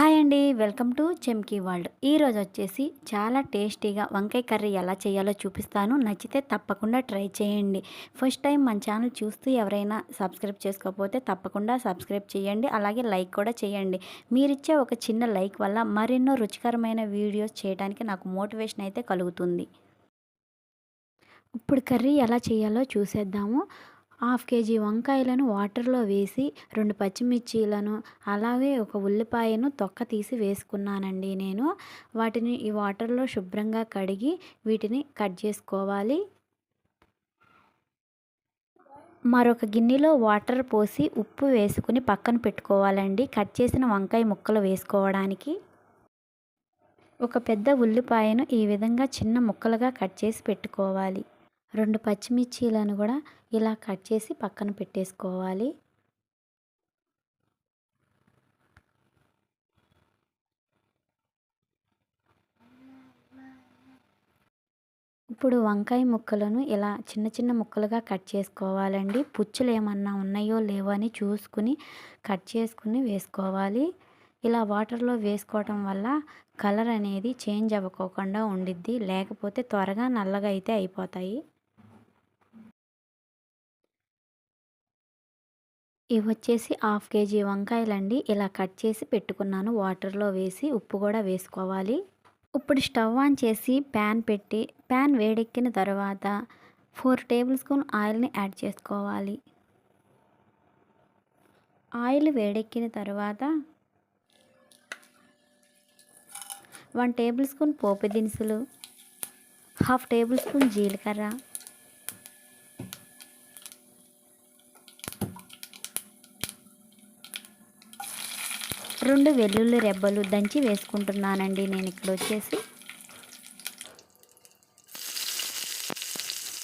Hi అండి welcome to చెమ్కీ world. ఈరోజు వచ్చేసి చాలా టేస్టీగా వంకాయ కర్రీ ఎలా చేయాలో చూపిస్తాను. నచ్చితే తప్పకుండా ట్రై చేయండి. ఫస్ట్ టైం మన ఛానల్ చూస్తూ ఎవరైనా సబ్స్క్రైబ్ చేసుకోకపోతే తప్పకుండా సబ్స్క్రైబ్ చేయండి. అలాగే లైక్ కూడా చేయండి. మీరిచ్చే ఒక చిన్న లైక్ వల్ల మరెన్నో రుచికరమైన వీడియోస్ చేయడానికి నాకు మోటివేషన్ అయితే కలుగుతుంది. ఇప్పుడు కర్రీ ఎలా చేయాలో చూసేద్దాము. హాఫ్ కేజీ వంకాయలను వాటర్లో వేసి రెండు పచ్చిమిర్చీలను అలాగే ఒక ఉల్లిపాయను తొక్క తీసి వేసుకున్నానండి నేను. వాటిని ఈ వాటర్లో శుభ్రంగా కడిగి వీటిని కట్ చేసుకోవాలి. మరొక గిన్నెలో వాటర్ పోసి ఉప్పు వేసుకుని పక్కన పెట్టుకోవాలండి. కట్ చేసిన వంకాయ ముక్కలు వేసుకోవడానికి. ఒక పెద్ద ఉల్లిపాయను ఈ విధంగా చిన్న ముక్కలుగా కట్ చేసి పెట్టుకోవాలి. రెండు పచ్చిమిర్చీలను కూడా ఇలా కట్ చేసి పక్కన పెట్టేసుకోవాలి. ఇప్పుడు వంకాయ ముక్కలను ఇలా చిన్న చిన్న ముక్కలుగా కట్ చేసుకోవాలండి. పుచ్చులు ఏమన్నా ఉన్నాయో లేవో అని చూసుకుని కట్ చేసుకుని వేసుకోవాలి. ఇలా వాటర్లో వేసుకోవటం వల్ల కలర్ అనేది చేంజ్ అవ్వకోకుండా ఉండిద్ది. లేకపోతే త్వరగా నల్లగా అయితే అయిపోతాయి. ఇవి వచ్చేసి హాఫ్ కేజీ వంకాయలండి. ఇలా కట్ చేసి పెట్టుకున్నాను. వాటర్లో వేసి ఉప్పు కూడా వేసుకోవాలి. ఇప్పుడు స్టవ్ ఆన్ చేసి ప్యాన్ పెట్టి ప్యాన్ వేడెక్కిన తర్వాత ఫోర్ టేబుల్ స్పూన్ ఆయిల్ని యాడ్ చేసుకోవాలి. ఆయిల్ వేడెక్కిన తర్వాత వన్ టేబుల్ స్పూన్ పోపు దినుసులు హాఫ్ టేబుల్ స్పూన్ జీలకర్ర రెండు వెల్లుల్లి రెబ్బలు దంచి వేసుకుంటున్నానండి నేను ఇక్కడ వచ్చేసి.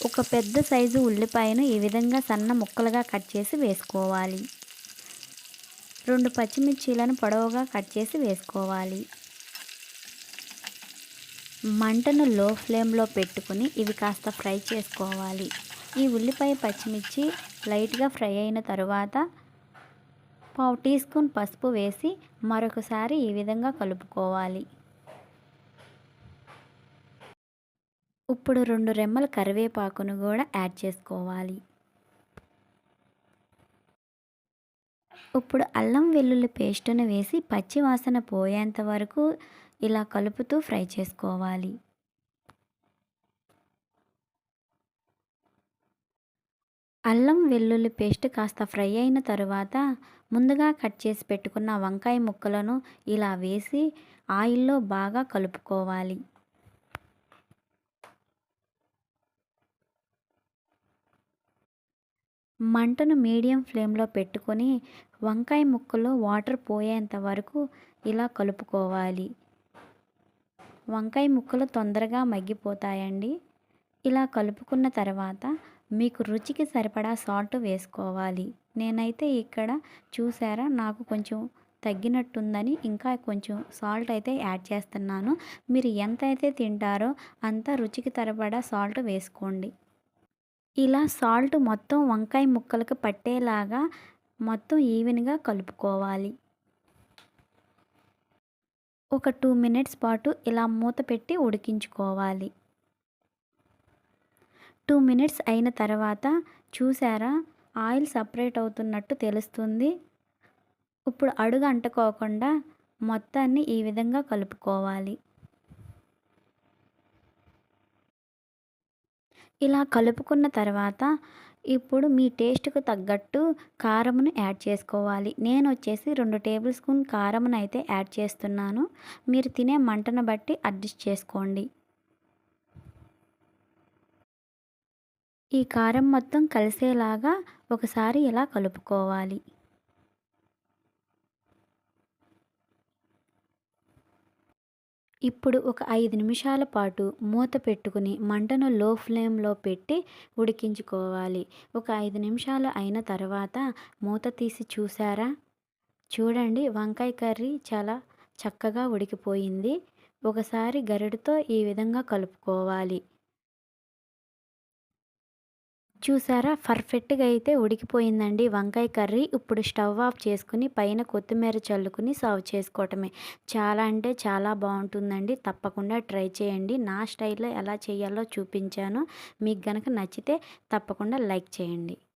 ఒక పెద్ద సైజు ఉల్లిపాయను ఈ విధంగా సన్న ముక్కలుగా కట్ చేసి వేసుకోవాలి. రెండు పచ్చిమిర్చీలను పొడవుగా కట్ చేసి వేసుకోవాలి. మంటను లో ఫ్లేమ్లో పెట్టుకుని ఇవి కాస్త ఫ్రై చేసుకోవాలి. ఈ ఉల్లిపాయ పచ్చిమిర్చి లైట్గా ఫ్రై అయిన తరువాత పావు టీ స్పూన్ పసుపు వేసి మరొకసారి ఈ విధంగా కలుపుకోవాలి. ఇప్పుడు రెండు రెమ్మల కరివేపాకును కూడా యాడ్ చేసుకోవాలి. ఇప్పుడు అల్లం వెల్లుల్లి పేస్టును వేసి పచ్చి వాసన పోయేంత వరకు ఇలా కలుపుతూ ఫ్రై చేసుకోవాలి. అల్లం వెల్లుల్లి పేస్ట్ కాస్త ఫ్రై అయిన తరువాత ముందుగా కట్ చేసి పెట్టుకున్న వంకాయ ముక్కలను ఇలా వేసి ఆయిల్లో బాగా కలుపుకోవాలి. మంటను మీడియం ఫ్లేమ్లో పెట్టుకొని వంకాయ ముక్కలో వాటర్ పోయేంత వరకు ఇలా కలుపుకోవాలి. వంకాయ ముక్కలు తొందరగా మగ్గిపోతాయండి. ఇలా కలుపుకున్న తర్వాత మీకు రుచికి సరిపడా సాల్ట్ వేసుకోవాలి. నేనైతే ఇక్కడ చూసారా నాకు కొంచెం తగ్గినట్టుందని ఇంకా కొంచెం సాల్ట్ అయితే యాడ్ చేస్తున్నాను. మీరు ఎంత అయితే తింటారో అంత రుచికి తరబడా సాల్ట్ వేసుకోండి. ఇలా సాల్ట్ మొత్తం వంకాయ ముక్కలకు పట్టేలాగా మొత్తం ఈవెన్గా కలుపుకోవాలి. ఒక టూ మినిట్స్ పాటు ఇలా మూత పెట్టి ఉడికించుకోవాలి. టూ మినిట్స్ అయిన తర్వాత చూసారా? ఆయిల్ సపరేట్ అవుతున్నట్టు తెలుస్తుంది. ఇప్పుడు అడుగు అంటుకోకుండా మొత్తాన్ని ఈ విధంగా కలుపుకోవాలి. ఇలా కలుపుకున్న తర్వాత ఇప్పుడు మీ టేస్ట్కు తగ్గట్టు కారమును యాడ్ చేసుకోవాలి. నేను వచ్చేసి రెండు టేబుల్ స్పూన్ కారమును అయితే యాడ్ చేస్తున్నాను. మీరు తినే మంటను బట్టి అడ్జస్ట్ చేసుకోండి. ఈ కారం మొత్తం కలిసేలాగా ఒకసారి ఇలా కలుపుకోవాలి. ఇప్పుడు ఒక ఐదు నిమిషాల పాటు మూత పెట్టుకుని మంటను లో ఫ్లేమ్లో పెట్టి ఉడికించుకోవాలి. ఒక ఐదు నిమిషాలు అయిన తర్వాత మూత తీసి చూసారా? చూడండి వంకాయ కర్రీ చాలా చక్కగా ఉడికిపోయింది. ఒకసారి గరిటతో ఈ విధంగా కలుపుకోవాలి. చూసారా? పర్ఫెక్ట్గా అయితే ఉడికిపోయిందండి. వంకాయ కర్రీ ఇప్పుడు స్టవ్ ఆఫ్ చేసుకుని పైన కొత్తిమీర చల్లుకుని సర్వ్ చేసుకోవటమే. చాలా అంటే చాలా బాగుంటుందండి. తప్పకుండా ట్రై చేయండి. నా స్టైల్లో ఎలా చేయాలో చూపించాను. మీకు గనక నచ్చితే తప్పకుండా లైక్ చేయండి.